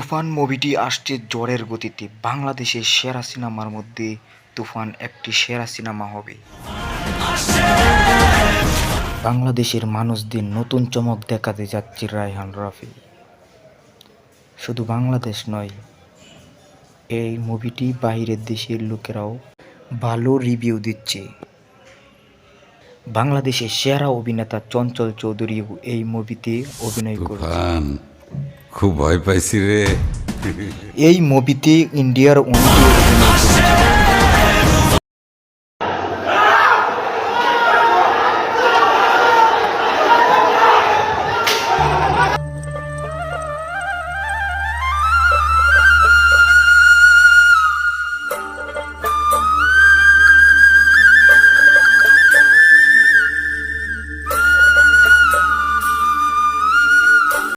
তুফান মুভিটি আসছে জ্বরের গতিতে। বাংলাদেশের সেরা সিনেমার মধ্যে তুফান একটি সেরা সিনেমা হবে। বাংলাদেশের মানুষদের নতুন চমক দেখাতে যাচ্ছে রায়হান রাফি। শুধু বাংলাদেশ নয়, এই মুভিটি বাইরের দেশের লোকেরাও ভালো রিভিউ দিচ্ছে। বাংলাদেশের সেরা অভিনেতা চঞ্চল চৌধুরীও এই মুভিতে অভিনয় করেছে খুব ভয় পাইছি রে। এই মুভিতে ইন্ডিয়ার অনেকে